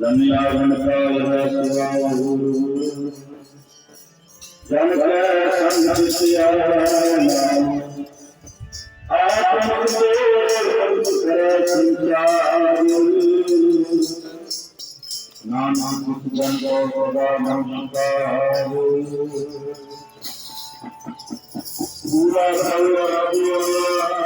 धन्यागन जन सदा पूरा पूरा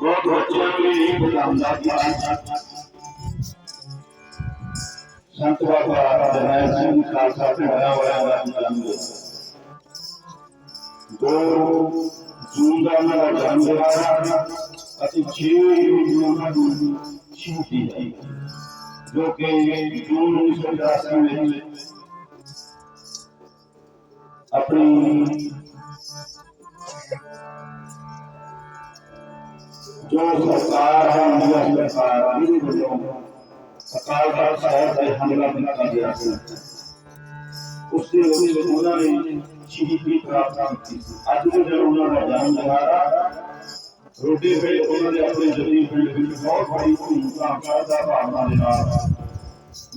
बहुत बच्चों के लिए बताऊँगा संत बाबा जनाय सिंह खालसा से बना हुआ है दो जून का मेरा जन्मदिन आया अति छह शिव की है जो कि जून उन्नीस सौ तिरासी में अपनी जो सारा हमला हुआ सारा भी बोलो सकाल का शहर पर हमला भी कर दिया उसने उन्होंने शहीद भी प्राप्त की आज को जब उन्होंने जान लगाया रोटी पे उन्होंने अपने ज़मीन पे बहुत बड़ी भूमिका का भावना दिला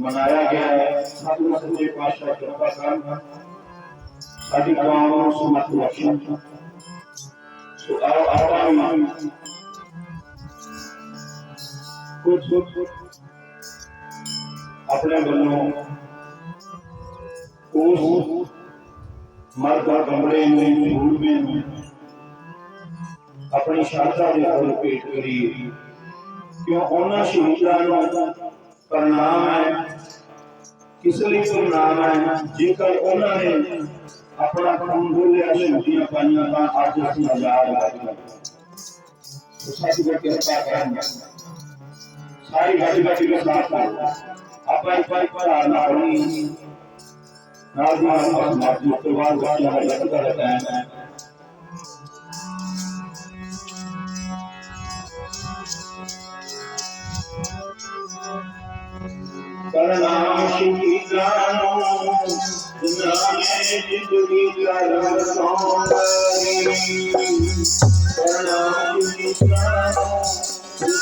मनाया गया है साधु संजय पातशाह कृपा काल अधिक गाँवों से मत रक्षण तो आओ आवामी ਕੁਝ ਆਪਣੇ ਵੱਲੋਂ ਉਸ ਮਰਦਾ ਗੰਬੜੇ ਨੂੰ ਮੂਰਬੇ ਨੂੰ ਆਪਣੀ ਸ਼ਰਧਾ ਦੇ ਫੁੱਲ ਭੇਟ ਕਰੀਏ ਕਿਉਂ ਉਹਨਾਂ ਸ਼ਹੀਦਾਂ ਨੂੰ ਪ੍ਰਣਾਮ ਹੈ ਕਿਸ ਲਈ ਪ੍ਰਣਾਮ ਹੈ ਜੇਕਰ ਉਹਨਾਂ ਨੇ ਆਪਣਾ ਖੂਨ ਡੋਲਿਆ ਸ਼ਹੀਦੀਆਂ ਪਾਈਆਂ ਤਾਂ ਅੱਜ ਅਸੀਂ ਆਜ਼ਾਦ ਆ ਗਏ ਸੱਚ ਦੇ ਕਿਰਪਾ ਕਰਨ सारी घड़ी घड़ी के साथ अपाई पाई पर आना पड़ी राजमा राजमा उसके बाद बाद लगा लगता रहता है करनाम शिव की गानों नामे ज़िंदगी का रंग सौंदर्य करनाम शिव की गानों